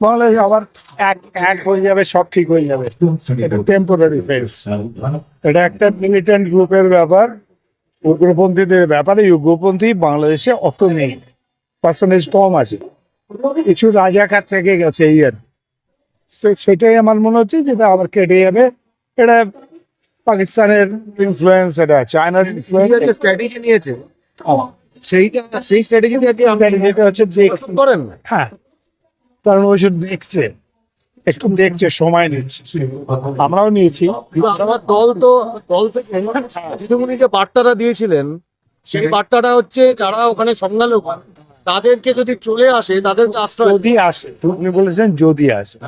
বাংলাদেশ আবার এক এক হয়ে যাবে সব ঠিক হয়ে যাবে। এটা টেম্পোরারি ফেস এটা একটা মিলিটেন্ট গ্রুপের ব্যাপার উগ্রপন্থীদের ব্যাপারে উগ্রপন্থী বাংলাদেশে অত নেই। পার্সেন্টেজ কম আছে। কিছু রাজাকার থেকে গেছে এই আর। তো সেটাই আমার মনে হচ্ছে যেটা আবার কেটে যাবে। এটা পাকিস্তানের ইনফ্লুয়েন্স এটা চায়নার ইনফ্লুয়েন্স স্ট্র্যাটেজি নিয়েছে। সেইটা সেই স্ট্র্যাটেজি থেকে আপনি হচ্ছে করেন? হ্যাঁ। কারণ ওই সব দেখছে। একটু দেখছে সময় নিচ্ছে। আমরাও নিয়েছি। আমার দল তো দল থেকে দিদিমণি যে বার্তাটা দিয়েছিলেন সেই বার্তাটা হচ্ছে যারা ওখানে সংখ্যালঘু তাদেরকে যদি চলে আসে তাদেরকে আশ্রয় যদি আসে আপনি বলেছেন যদি আসে।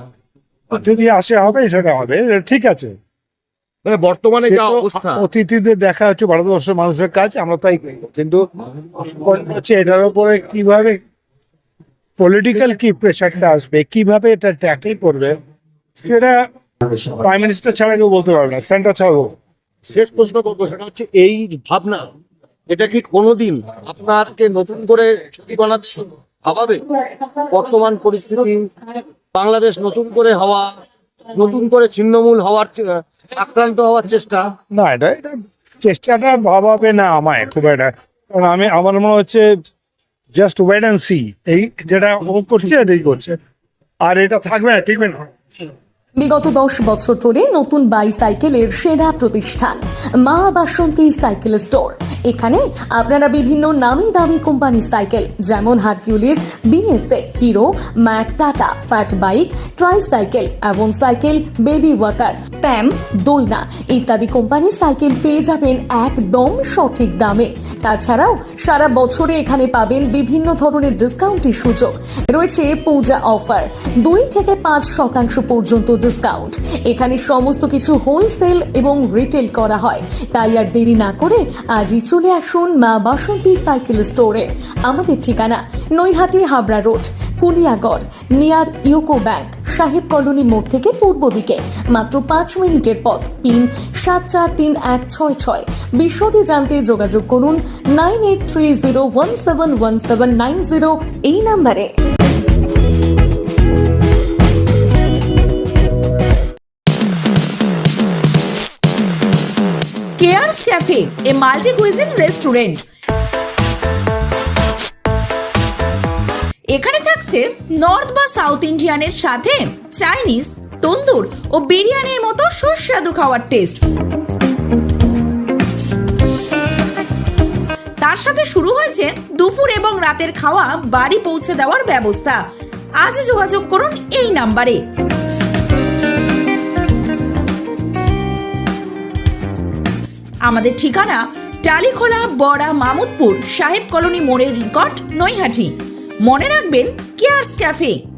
যদি আসে হবে সেটা হবে ঠিক আছে। মানে বর্তমানে যা অবস্থা। অতিথিদের দেখা হচ্ছে ভারতবর্ষের মানুষের কাজ আমরা তাই কিন্তু হচ্ছে এটার উপরে কীভাবে পলিটিক্যাল কি প্রেশারটা আসবে? কীভাবে এটা ট্যাকেল করবে? সেটা প্রাইম মিনিস্টার ছাড়া কেউ বলতে পারবে না সেন্টার ছাড়া শেষ প্রশ্ন করব সেটা হচ্ছে এই ভাবনা এটা কি কোনোদিন আপনাকে নতুন করে ছবি বানাতে ভাবাবে? বর্তমান পরিস্থিতি বাংলাদেশ নতুন করে হওয়া নতুন করে ছিন্নমূল হওয়ার আক্রান্ত হওয়ার চেষ্টা? না এটা এটা চেষ্টাটা ভাবাবে না আমায় খুব একটা। কারণ আমি আমার মনে হচ্ছে জাস্ট ওয়েট অ্যান্ড সি এই যেটা ও করছে, এটাই করছে। আর এটা থাকবে না টিকবে না বিগত দশ বছর ধরে নতুন বাইসাইকেলের সেরা প্রতিষ্ঠান। মা বাসন্তী সাইকেল স্টোর। এখানে আপনারা বিভিন্ন নামি দামি কোম্পানির সাইকেল, যেমন Hercules, BSA, Hero, Mac, Tata, fat bike tricycle এবং সাইকেল, বেবি ওয়াকার, প্যাম, দোলনা ইত্যাদি কোম্পানির সাইকেল পেয়ে যাবেন একদম সঠিক দামে। তাছাড়াও সারা বছরে এখানে পাবেন বিভিন্ন ধরনের ডিসকাউন্টের সুযোগ। রয়েছে পূজা অফার, দুই থেকে পাঁচ শতাংশ পর্যন্ত ডিসকাউন্ট এখানে সমস্ত কিছু হোলসেল এবং রিটেল করা হয়। তাই আর দেরি না করে আজই চলে আসুন মা বাসন্তী সাইকেল স্টোরে। আমাদের ঠিকানা Naihati Habra road, Kuliagarh, near UCO bank, Saheb colony মোড় থেকে পূর্ব দিকে। মাত্র পাঁচ মিনিটের পথ, পিন সাত চার তিন এক ছয় ছয়। বিশদে জানতে যোগাযোগ করুন nine eight three zero one seven one seven nine zero এই নাম্বারে। Cares cafe a multi cuisine restaurant এখানে থাকছে নর্থ বা সাউথ ইন্ডিয়ানের সাথে চাইনিজ তন্দুর ও বিরিয়ানির মতো সুস্বাদু খাওয়ার টেস্ট তার সাথে শুরু হয়েছে দুপুর এবং রাতের খাওয়া, বাড়ি পৌঁছে দেওয়ার ব্যবস্থা। আজ যোগাযোগ করুন এই নাম্বারে। আমাদের ঠিকানা টালিখোলা বড়া মামুদপুর সাহেব কলোনি মোড়ের রিকট নৈহাটি। মনে রাখবেন কেয়ার্স ক্যাফে।